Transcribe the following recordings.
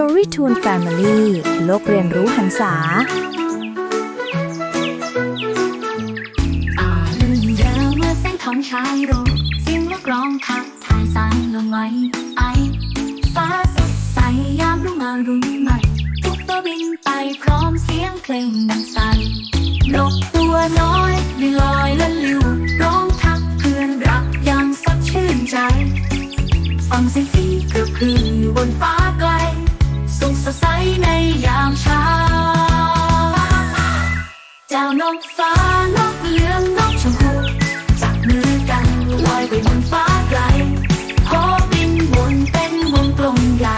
Story t o o n Family โลกเรียนรู้หันษา อ่าลื่นเรือเมื่อเส้นทางชายโรดเสียงนกร้องทักทายสายลงไว้ไอ ฟ้าสดใสยามรุ่งมารุ่งใหม่ ทุกตัวบินไปพร้อมเสียงเพลงดังใสนกตัวน้อยได้ลอยและลิวร้องทักเพื่อนรักอย่างสดชื่นใจ ฟังเสียงที่กระพืออยู่บนฟ้าไกล ดใสในยามเช้า เจ้านกฟ้านกเหลืองนกชมพูจับมือกันลอยไปบนฟ้าไกลพอบินวนเป็นวงกลมใหญ่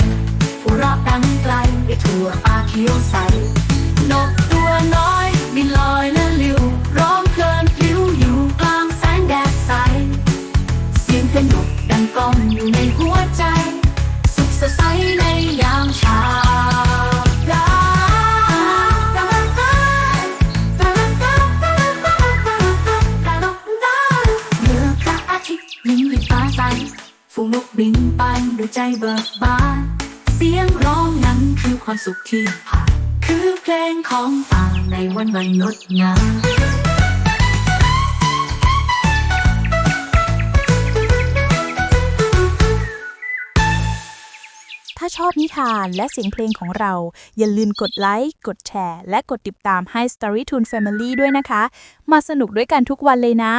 หัวเราะดังไกลไปทั่วป่าเขียวใส นกตัวน้อยบินลอยละลิวร้องเพลินพลิ้วอยู่กลางแสงแดดใส เสียงเพลงนกดังก้องอยู่ในหัวใจ สุขสดใสใน ฝูงนกบินไปด้วยใจเบิกบาน เสียงร้องนั้นคือความสุขที่ผ่านคือเพลงของป่าในวันวันงดงามถ้าชอบนิทานและเสียงเพลงของเรา อย่าลืมกดไลค์ กดแชร์ และกดติดตามให้ Story t o o n Family ด้วยนะคะ มาสนุกด้วยกันทุกวันเลยนะ